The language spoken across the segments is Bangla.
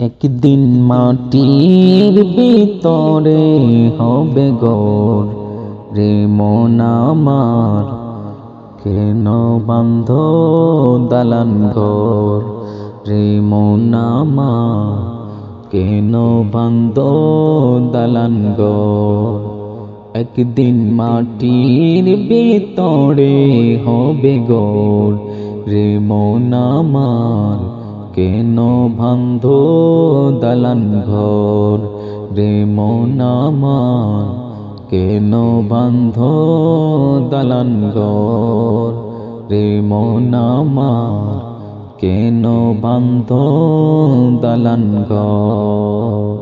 একদিন মাটির ভিতরে হবে গোর রে মন আমার, কেন বান্ধ দালান ঘর? রে মন আমার, কেন বান্ধ দালান ঘর? একদিন মাটির ভিতরে হবে গোর রে মন আমার কেন বান্ধ দালান ঘর? রে মন কেন বান্ধ দালান ঘর? রে মন কেন বান্ধ দালান ঘর?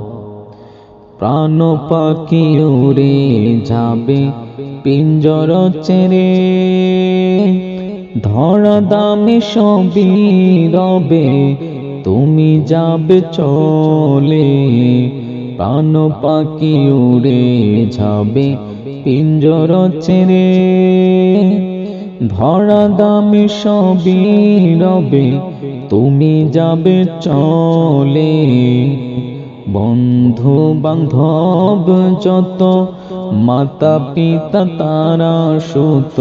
প্রাণ পাখি উড়ে যাবে, পিঞ্জর চেরে ধরা দামে সবই রবে, তুমি যাবে চলে। প্রাণ পাখি উড়ে যাবে, পিঞ্জর চেরে ধরা দামে সবই রবে, তুমি যাবে চলে। বন্ধু বান্ধব যত মাতা পিতা তারা সুত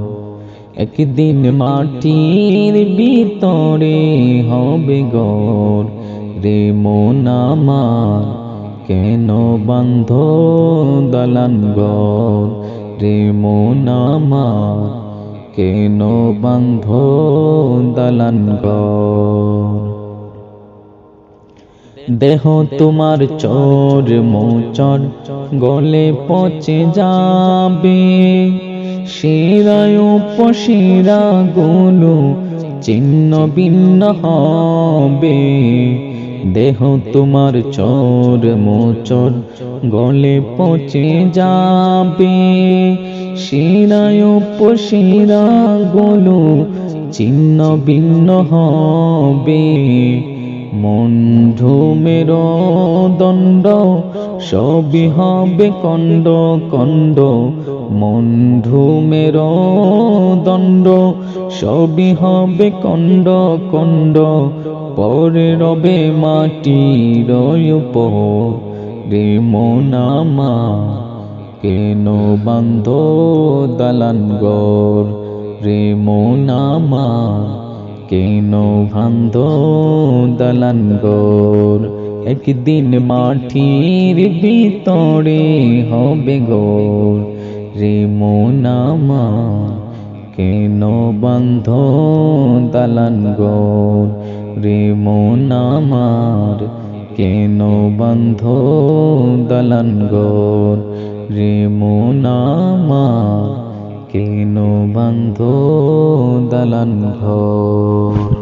একদিন মাটির ভিতরে হবে গর রে মন আমার, কেন বান্ধ দালান ঘর রে মন আমার, কেন বান্ধ দালান ঘর দেহ তোমার চোর মোচর, গলে পচে যাবে। শিরায় উপশিরা গুলো চিহ্ন ভিন্ন হবে। দেহ তোমার চোর মোচর গলে পচে যাবে। শিরায় উপশিরা গুলো চিহ্ন ভিন্ন হবে। মন্ডুমের দণ্ড সবই হবে কণ্ড কণ্ড। মন্ডুমের দণ্ড, সবই হবে কণ্ড কণ্ড। পরে রবে মাটির রে মনামা কেন বান্ধ দালান গর রে মনামা কেন ভান্ধ দালান গোর একদিন মাটির ভিতরে হবে গোর রে মোনামা কেন বান্ধ দালান গোর রে মোনামার কেন বান্ধ দালান গোর রে মোনামার কেন বান্ধ দালান ঘর?